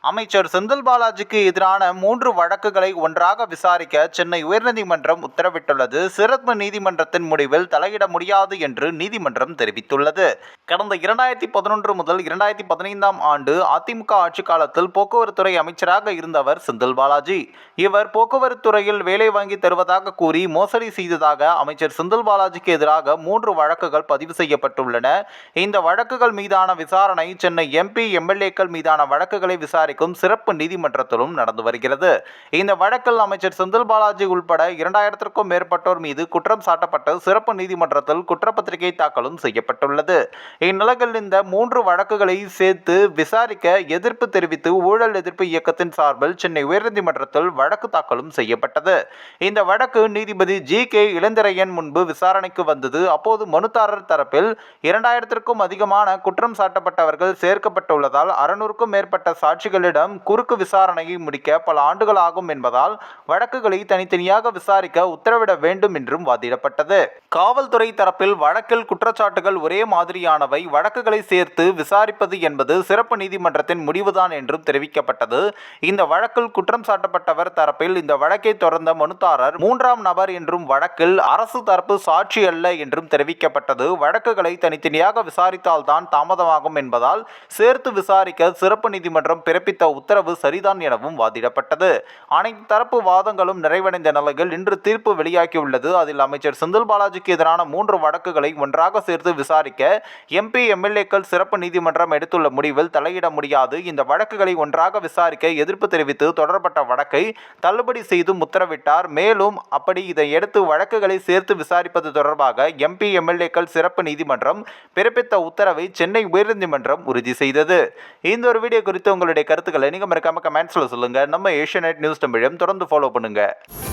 அமைச்சர் செந்தில் பாலாஜிக்கு எதிரான மூன்று வழக்குகளை ஒன்றாக விசாரிக்க சென்னை உயர்நீதிமன்றம் உத்தரவிட்டுள்ளது. சிறப்பு நீதிமன்றத்தின் முடிவில் தலையிட முடியாது என்று நீதிமன்றம் தெரிவித்துள்ளது. கடந்த இரண்டாயிரத்தி பதினொன்று முதல் இரண்டாயிரத்தி பதினைந்தாம் ஆண்டு அதிமுக ஆட்சி காலத்தில் போக்குவரத்துறை அமைச்சராக இருந்தவர் செந்தில் பாலாஜி. இவர் போக்குவரத்துறையில் வேலை வாங்கி தருவதாக கூறி மோசடி செய்ததாக அமைச்சர் செந்தில் பாலாஜிக்கு எதிராக மூன்று வழக்குகள் பதிவு செய்யப்பட்டுள்ளன. இந்த வழக்குகள் மீதான விசாரணை சென்னை எம்பி எம்எல்ஏக்கள் மீதான வழக்குகளை விசாரிக்கும் சிறப்பு நீதிமன்றத்திலும் நடந்து வருகிறது. இந்த வழக்கில் அமைச்சர் செந்தில் பாலாஜி உள்பட இரண்டாயிரத்திற்கும் மேற்பட்டோர் மீது குற்றம் சாட்டப்பட்டு சிறப்பு நீதிமன்றத்தில் குற்றப்பத்திரிகை தாக்கலும் செய்யப்பட்டுள்ளது. இந்நிலையில் இந்த மூன்று வழக்குகளை சேர்த்து விசாரிக்க எதிர்ப்பு தெரிவித்து ஊழல் எதிர்ப்பு இயக்கத்தின் சார்பில் சென்னை உயர்நீதிமன்றத்தில் வழக்கு தாக்கலும் செய்யப்பட்டது. இந்த வழக்கு நீதிபதி ஜி. கே. இளந்திரையன் முன்பு விசாரணைக்கு வந்தது. அப்போது மனுதாரர் தரப்பில் இரண்டாயிரத்திற்கும் அதிகமான குற்றம் சாட்டப்பட்டவர்கள் சேர்க்கப்பட்டுள்ளதால் அறுநூறுக்கும் மேற்பட்ட சாட்சிகளிடம் குறுக்கு விசாரணையை முடிக்க பல ஆண்டுகள் ஆகும் என்பதால் வழக்குகளை தனித்தனியாக விசாரிக்க உத்தரவிட வேண்டும் என்றும் வாதிடப்பட்டது. காவல்துறை தரப்பில் வழக்கில் குற்றச்சாட்டுகள் ஒரே மாதிரியான மாதிரியானவை வழக்குகளை சேர்த்து விசாரிப்பது என்பது சிறப்பு நீதிமன்றத்தின் முடிவுதான் என்றும் தெரிவிக்கப்பட்டது. இந்த வழக்கில் குற்றம் சாட்டப்பட்டவர் தரப்பில் இந்த வழக்கை தொடர்ந்த மனுதாரர் மூன்றாம் நபர் என்றும் வழக்கில் அரசு தரப்பு சாட்சி அல்ல என்றும் தெரிவிக்கப்பட்டது. வழக்குகளை தனித்தனியாக விசாரித்தால்தான் தாமதமாகும் என்பதால் சேர்த்து விசாரிக்க சிறப்பு நீதிமன்றம் பிறப்பித்த உத்தரவு சரிதான் எனவும் வாதிடப்பட்டது. அனைத்து தரப்பு வாதங்களும் நிறைவடைந்த நிலையில் இன்று தீர்ப்பு வெளியாகியுள்ளது. அதில் அமைச்சர் செந்தில் பாலாஜிக்கு எதிரான மூன்று வழக்குகளை ஒன்றாக சேர்த்து விசாரிக்க எம்பி எம்எல்ஏக்கள் சிறப்பு நீதிமன்றம் எடுத்துள்ள முடிவில் தலையிட முடியாது. இந்த வழக்குகளை ஒன்றாக விசாரிக்க எதிர்ப்பு தெரிவித்து தொடரப்பட்ட வழக்கை தள்ளுபடி செய்தும் உத்தரவிட்டார் மேலும் அப்படி இதை எடுத்து வழக்குகளை சேர்த்து விசாரிப்பது தொடர்பாக எம்பி எம்எல்ஏக்கள் சிறப்பு நீதிமன்றம் பிறப்பித்த உத்தரவை சென்னை உயர்நீதிமன்றம் உறுதி செய்தது. இந்த ஒரு வீடியோ குறித்து உங்களுடைய கருத்துக்களை நீங்கள் மறக்காம கமெண்ட்ஸில் சொல்லுங்கள் நம்ம ஏஷியா நியூஸ் தமிழையும் தொடர்ந்து ஃபாலோ பண்ணுங்கள்